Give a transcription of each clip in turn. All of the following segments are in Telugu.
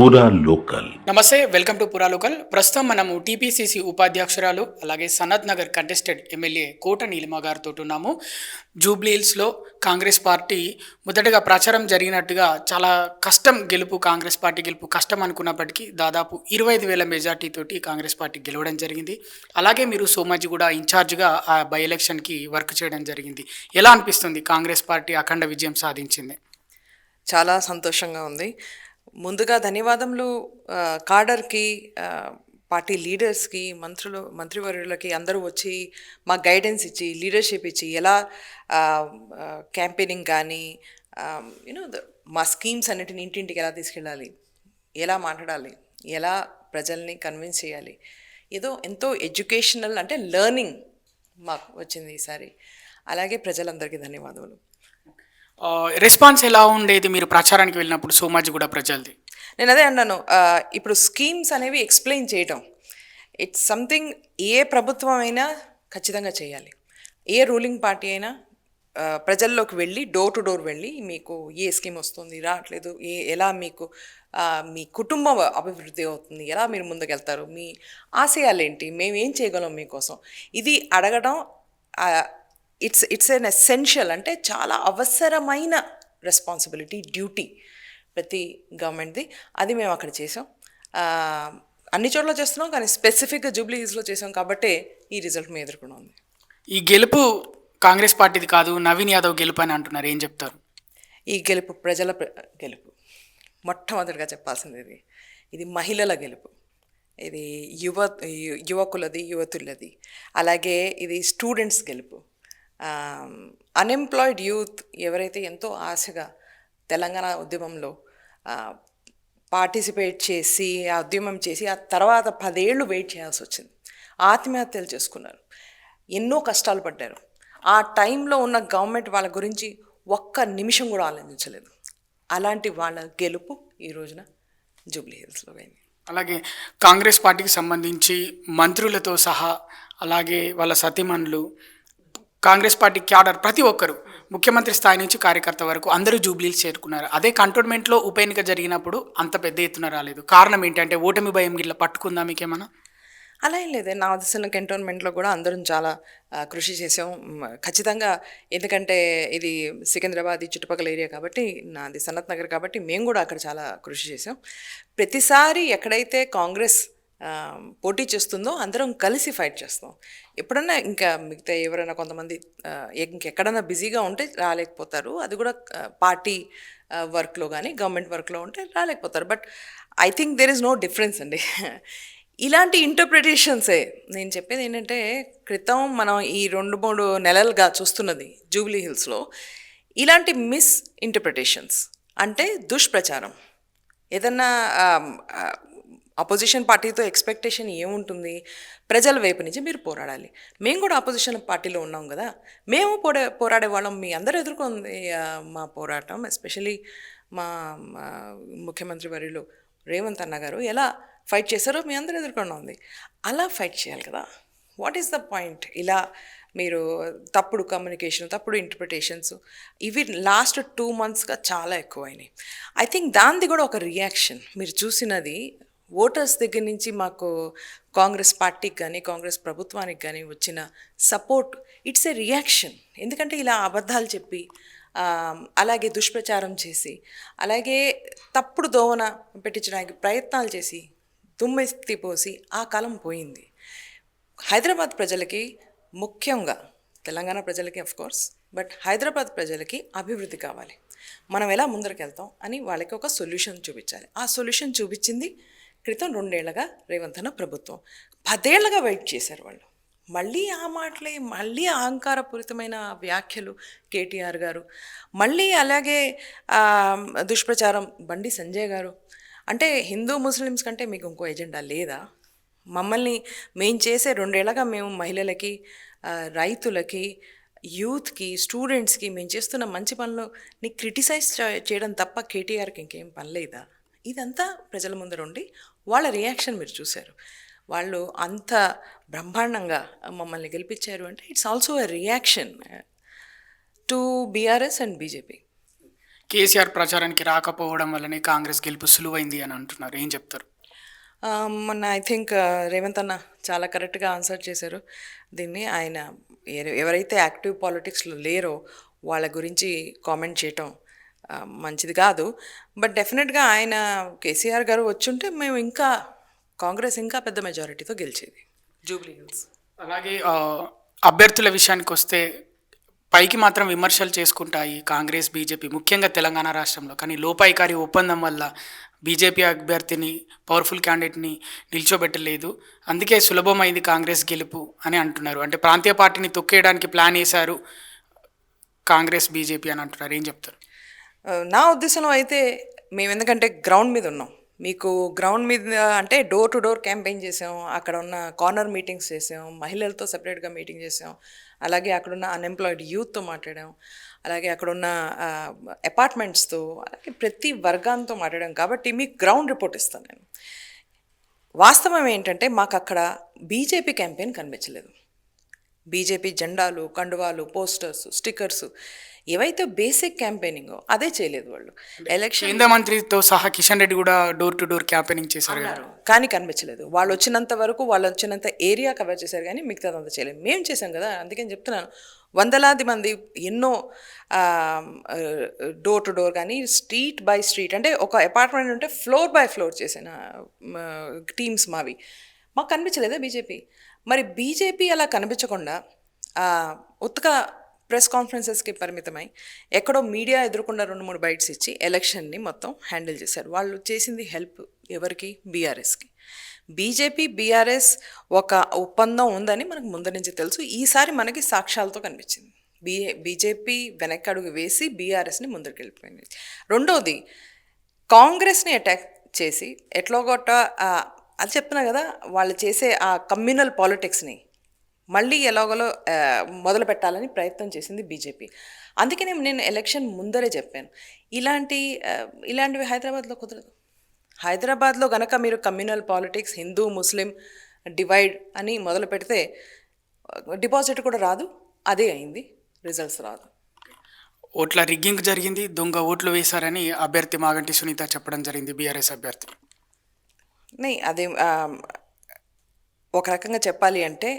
పూరా లోకల్ నమస్తే వెల్కమ్ టు పురా లోకల్ ప్రస్తుతం మనము టీపీసీసీ ఉపాధ్యక్షురాలు అలాగే సనత్ నగర్ కంటెస్టెడ్ ఎమ్మెల్యే కోట నీలిమ గారితో ఉన్నాము. జూబ్లీహిల్స్లో కాంగ్రెస్ పార్టీ మొదటగా ప్రచారం జరిగినట్టుగా చాలా కష్టం గెలుపు కాంగ్రెస్ పార్టీ గెలుపు కష్టం అనుకున్నప్పటికీ దాదాపు ఇరవై ఐదు వేల మెజార్టీతోటి కాంగ్రెస్ పార్టీ గెలవడం జరిగింది. అలాగే మీరు సోమాజీ కూడా ఇన్ఛార్జ్గా ఆ బై ఎలక్షన్కి వర్క్ చేయడం జరిగింది. ఎలా అనిపిస్తుంది కాంగ్రెస్ పార్టీ అఖండ విజయం సాధించింది? చాలా సంతోషంగా ఉంది. ముందుగా ధన్యవాదములు కాడర్కి పార్టీ లీడర్స్కి మంత్రులు మంత్రివర్యులకి అందరూ వచ్చి మా గైడెన్స్ ఇచ్చి లీడర్షిప్ ఇచ్చి ఎలా క్యాంపెయినింగ్ కానీ యూనో మా స్కీమ్స్ అన్నిటిని ఇంటింటికి ఎలా తీసుకెళ్ళాలి ఎలా మాట్లాడాలి ఎలా ప్రజల్ని కన్విన్స్ చేయాలి ఏదో ఎంతో ఎడ్యుకేషనల్ అంటే లెర్నింగ్ మాకు వచ్చింది ఈసారి. అలాగే ప్రజలందరికీ ధన్యవాదములు. రెస్పాన్స్ ఎలా ఉండేది మీరు ప్రచారానికి వెళ్ళినప్పుడు సోమాజీ కూడా ప్రజలది? నేను అదే అన్నాను. ఇప్పుడు స్కీమ్స్ అనేవి ఎక్స్ప్లెయిన్ చేయటం. ఇట్స్ సంథింగ్ ఏ ప్రభుత్వం అయినా ఖచ్చితంగా చేయాలి. ఏ రూలింగ్ పార్టీ అయినా ప్రజల్లోకి వెళ్ళి డోర్ టు డోర్ వెళ్ళి మీకు ఏ స్కీమ్ వస్తుంది రావట్లేదు ఏ ఎలా మీకు మీ కుటుంబం అభివృద్ధి అవుతుంది ఎలా మీరు ముందుకెళ్తారు మీ ఆశయాలు ఏంటి మేము ఏం చేయగలం మీకోసం? ఇది అడగడం ఇట్స్ ఇట్స్ ఎన్ ఎసెన్షియల్ అంటే చాలా అవసరమైన రెస్పాన్సిబిలిటీ డ్యూటీ ప్రతి గవర్నమెంట్ది. అది మేము అక్కడ చేసాం. అన్ని చోట్ల చేస్తున్నాం కానీ స్పెసిఫిక్గా జూబ్లీ హిల్స్లో చేసాం కాబట్టే ఈ రిజల్ట్ మేము ఎదుర్కొన్నాం ఉంది. ఈ గెలుపు కాంగ్రెస్ పార్టీది కాదు నవీన్ యాదవ్ గెలుపు అని అంటున్నారు. ఏం చెప్తారు? ఈ గెలుపు ప్రజల ప్ర- గెలుపు. మొట్టమొదటిగా చెప్పాల్సింది ఇది. ఇది మహిళల గెలుపు. ఇది యువ యువకులది యువతులది. అలాగే ఇది స్టూడెంట్స్ గెలుపు. అన్ఎంప్లాయిడ్ యూత్ ఎవరైతే ఎంతో ఆశగా తెలంగాణ ఉద్యమంలో పార్టిసిపేట్ చేసి ఆ ఉద్యమం చేసి ఆ తర్వాత పదేళ్ళు వెయిట్ చేయాల్సి వచ్చింది. ఆత్మహత్యలు చేసుకున్నారు. ఎన్నో కష్టాలు పడ్డారు. ఆ టైంలో ఉన్న గవర్నమెంట్ వాళ్ళ గురించి ఒక్క నిమిషం కూడా ఆలోచించలేదు. అలాంటి వాళ్ళ గెలుపు ఈ రోజున జూబ్లీ హిల్స్లో అయింది అలాగే కాంగ్రెస్ పార్టీకి సంబంధించి మంత్రులతో సహా అలాగే వాళ్ళ సతీమణులు కాంగ్రెస్ పార్టీ క్యాడర్ ప్రతి ఒక్కరు ముఖ్యమంత్రి స్థాయి నుంచి కార్యకర్త వరకు అందరూ జూబ్లీలు చేరుకున్నారు. అదే కంటోన్మెంట్లో ఉప ఎన్నిక జరిగినప్పుడు అంత పెద్ద ఎత్తున రాలేదు. కారణం ఏంటంటే ఓటమి భయం గిట్ల పట్టుకుందా మీకేమన్నా? అలా ఏం లేదే. నా దశన కంటోన్మెంట్లో కూడా అందరం చాలా కృషి చేసాం ఖచ్చితంగా ఎందుకంటే ఇది సికింద్రాబాద్ ఈ చుట్టుపక్కల ఏరియా కాబట్టి నాది సనత్ నగర్ కాబట్టి మేము కూడా అక్కడ చాలా కృషి చేసాం ప్రతిసారి ఎక్కడైతే కాంగ్రెస్ పోటీ చేస్తుందో అందరం కలిసి ఫైట్ చేస్తాం ఎప్పుడన్నా ఇంకా మిగతా ఎవరైనా కొంతమంది ఇంకెక్కడన్నా బిజీగా ఉంటే రాలేకపోతారు. అది కూడా పార్టీ వర్క్లో కానీ గవర్నమెంట్ వర్క్లో ఉంటే రాలేకపోతారు. But I think there is no difference అండి. ఇలాంటి ఇంటర్ప్రిటేషన్సే నేను చెప్పేది ఏంటంటే క్రితం మనం ఈ రెండు మూడు నెలలుగా చూస్తున్నది జూబ్లీ హిల్స్లో ఇలాంటి మిస్ ఇంటర్ప్రిటేషన్స్ అంటే దుష్ప్రచారం. ఏదన్నా అపోజిషన్ పార్టీతో ఎక్స్పెక్టేషన్ ఏముంటుంది? ప్రజల వైపు నుంచి మీరు పోరాడాలి. మేము కూడా అపోజిషన్ పార్టీలో ఉన్నాం కదా. మేము పోరా పోరాడే వాళ్ళం. మీ అందరూ ఎదుర్కొంది మా పోరాటం ఎస్పెషలీ మా ముఖ్యమంత్రి వర్యులు రేవంత్ అన్న గారు ఎలా ఫైట్ చేశారో మీ అందరూ ఎదుర్కొండా ఉంది. అలా ఫైట్ చేయాలి కదా. వాట్ ఈస్ ద పాయింట్ ఇలా మీరు తప్పుడు కమ్యూనికేషన్ తప్పుడు ఇంటర్ప్రిటేషన్స్ ఇవి లాస్ట్ టూ మంత్స్గా చాలా ఎక్కువైనాయి. ఐ థింక్ దానిది కూడా ఒక రియాక్షన్ మీరు చూసినది ఓటర్స్ దగ్గర నుంచి మాకు కాంగ్రెస్ పార్టీకి కానీ కాంగ్రెస్ ప్రభుత్వానికి కానీ వచ్చిన సపోర్ట్ ఇట్స్ ఏ రియాక్షన్. ఎందుకంటే ఇలా అబద్ధాలు చెప్పి అలాగే దుష్ప్రచారం చేసి అలాగే తప్పుడు దోవన పెట్టించడానికి ప్రయత్నాలు చేసి దుమ్మెత్తి పోసి ఆ కాలం పోయింది. హైదరాబాద్ ప్రజలకి ముఖ్యంగా తెలంగాణ ప్రజలకి కోర్స్ బట్ హైదరాబాద్ ప్రజలకి అభివృద్ధి కావాలి. మనం ఎలా ముందరికి వెళ్తాం అని వాళ్ళకి ఒక సొల్యూషన్ చూపించాలి. ఆ సొల్యూషన్ చూపించింది క్రితం రెండేళ్ళగా రేవంత్ అన్న ప్రభుత్వం. పదేళ్ళగా వెయిట్ చేశారు వాళ్ళు. మళ్ళీ ఆ మాటలే మళ్ళీ అహంకారపూరితమైన వ్యాఖ్యలు కేటీఆర్ గారు. మళ్ళీ అలాగే దుష్ప్రచారం బండి సంజయ్ గారు. అంటే హిందూ ముస్లిమ్స్ కంటే మీకు ఇంకో ఎజెండా లేదా? మమ్మల్ని మేము చేసే రెండేళ్ళగా మేము మహిళలకి రైతులకి యూత్కి స్టూడెంట్స్కి మేము చేస్తున్న మంచి పనులని క్రిటిసైజ్ చేయడం తప్ప కేటీఆర్కి ఇంకేం పని లేదా? ఇదంతా ప్రజల ముందర ఉండి వాళ్ళ రియాక్షన్ మీరు చూశారు. వాళ్ళు అంత బ్రహ్మాండంగా మమ్మల్ని గెలిపించారు అంటే it's also a reaction to BRS and BJP. KCR ప్రచారానికి రాకపోవడం వల్లనే కాంగ్రెస్ గెలుపు సులువైంది అని అంటున్నారు. ఏం చెప్తారు? మొన్న ఐ థింక్ రేవంత్ అన్న చాలా కరెక్ట్గా ఆన్సర్ చేశారు. దీన్ని ఆయన ఎవ- ఎవరైతే యాక్టివ్ పాలిటిక్స్లో లేరో వాళ్ళ గురించి కామెంట్ చేయటం మంచిది కాదు. బట్ డెఫినెట్గా ఆయన కేసీఆర్ గారు వచ్చుంటే మేము ఇంకా కాంగ్రెస్ ఇంకా పెద్ద మెజారిటీతో గెలిచేది. జూబ్లీ హిల్స్ అలాగే అభ్యర్థుల విషయానికి వస్తే పైకి మాత్రం విమర్శలు చేసుకుంటాయి కాంగ్రెస్ బీజేపీ ముఖ్యంగా తెలంగాణ రాష్ట్రంలో. కానీ లోపాయికారి ఒప్పందం వల్ల బీజేపీ అభ్యర్థిని పవర్ఫుల్ క్యాండిడేట్ని నిల్చోబెట్టలేదు. అందుకే సులభమైంది కాంగ్రెస్ గెలుపు అని అంటున్నారు. అంటే ప్రాంతీయ పార్టీని తొక్కేయడానికి ప్లాన్ వేశారు కాంగ్రెస్ బీజేపీ అని అంటున్నారు. ఏం చెప్తారు? నా ఉద్దేశంలో అయితే మేము ఎందుకంటే గ్రౌండ్ మీద ఉన్నాం. మీకు గ్రౌండ్ మీద అంటే డోర్ టు డోర్ క్యాంపెయిన్ చేసాం. అక్కడ ఉన్న కార్నర్ మీటింగ్స్ చేసాం. మహిళలతో సపరేట్గా మీటింగ్ చేసాం. అలాగే అక్కడున్న అన్ఎంప్లాయిడ్ యూత్తో మాట్లాడాం. అలాగే అక్కడున్న అపార్ట్మెంట్స్తో అలాగే ప్రతి వర్గాంతో మాట్లాడాం. కాబట్టి మీకు గ్రౌండ్ రిపోర్ట్ ఇస్తాను నేను. వాస్తవం ఏంటంటే మాకు అక్కడ బీజేపీ క్యాంపెయిన్ కనిపించలేదు. బీజేపీ జెండాలు కండువాలు పోస్టర్స్ స్టిక్కర్స్ ఏవైతే బేసిక్ క్యాంపెయినింగ్ అదే చేయలేదు వాళ్ళు. ఎలక్షన్ కేంద్ర మంత్రితో సహా కిషన్ రెడ్డి కూడా డోర్ టు డోర్ క్యాంపెయినింగ్ చేశారు కానీ కనిపించలేదు. వాళ్ళు వచ్చినంత వరకు వాళ్ళు వచ్చినంత ఏరియా కవర్ చేశారు కానీ మిగతాదంతా చేయలేదు. మేము చేసాం కదా అందుకని చెప్తున్నాను. వందలాది మంది ఎన్నో డోర్ టు డోర్ కానీ స్ట్రీట్ బై స్ట్రీట్ అంటే ఒక అపార్ట్మెంట్ ఉంటే ఫ్లోర్ బై ఫ్లోర్ చేసిన టీమ్స్ మావి. మాకు కనిపించలేదా బీజేపీ? మరి బీజేపీ అలా కనిపించకుండా ఆ, ఉత్తగా ప్రెస్ కాన్ఫరెన్సెస్కి పరిమితమై ఎక్కడో మీడియా ఎదుర్కొన్న రెండు మూడు బైట్స్ ఇచ్చి ఎలక్షన్ని మొత్తం హ్యాండిల్ చేశారు. వాళ్ళు చేసింది హెల్ప్ ఎవరికి? బీఆర్ఎస్కి. బీజేపీ బీఆర్ఎస్ ఒక ఒప్పందం ఉందని మనకు ముందు నుంచి తెలుసు. ఈసారి మనకి సాక్ష్యాలతో కనిపించింది. బీ బీజేపీ వెనక్కి అడుగు వేసి బీఆర్ఎస్ని ముందుకు వెళ్ళిపోయింది కాంగ్రెస్ని అటాక్ చేసి ఎట్లో అది చెప్తున్నా కదా వాళ్ళు చేసే ఆ కమ్యూనల్ పాలిటిక్స్ని మళ్ళీ ఎలాగోలో మొదలు పెట్టాలని ప్రయత్నం చేసింది బీజేపీ. అందుకనే నేను ఎలక్షన్ ముందరే చెప్పాను. ఇలాంటి ఇలాంటివి హైదరాబాద్లో కుదరదు. హైదరాబాద్లో గనక మీరు communal politics Hindu Muslim divide అని మొదలు పెడితే డిపాజిట్ కూడా రాదు. అదే అయింది. రిజల్ట్స్ రాదు. ఓట్ల రిగ్గింగ్ జరిగింది. దొంగ ఓట్లు వేశారని అభ్యర్థి మాగంటి సునీత చెప్పడం జరిగింది బీఆర్ఎస్ అభ్యర్థి. నే అదే ఒక రకంగా చెప్పాలి అంటే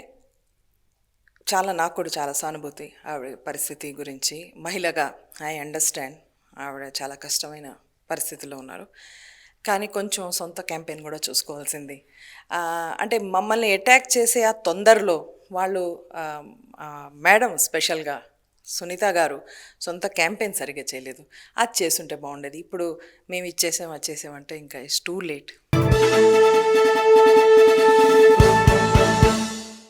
చాలా నాకు కూడా చాలా సానుభూతి ఆవిడ పరిస్థితి గురించి. మహిళగా ఐ అండర్స్టాండ్ ఆవిడ చాలా కష్టమైన పరిస్థితిలో ఉన్నారు. కానీ కొంచెం సొంత క్యాంపెయిన్ కూడా చూసుకోవాల్సింది. అంటే మమ్మల్ని అటాక్ చేసే ఆ తొందరలో వాళ్ళు మేడం స్పెషల్గా సునీత గారు సొంత క్యాంపెయిన్ సరిగ్గా చేయలేదు. అది చేస్తుంటే బాగుండేది. ఇప్పుడు మేము ఇచ్చేసాం అది చేసామంటే ఇంకా ఇట్స్ టూ లేట్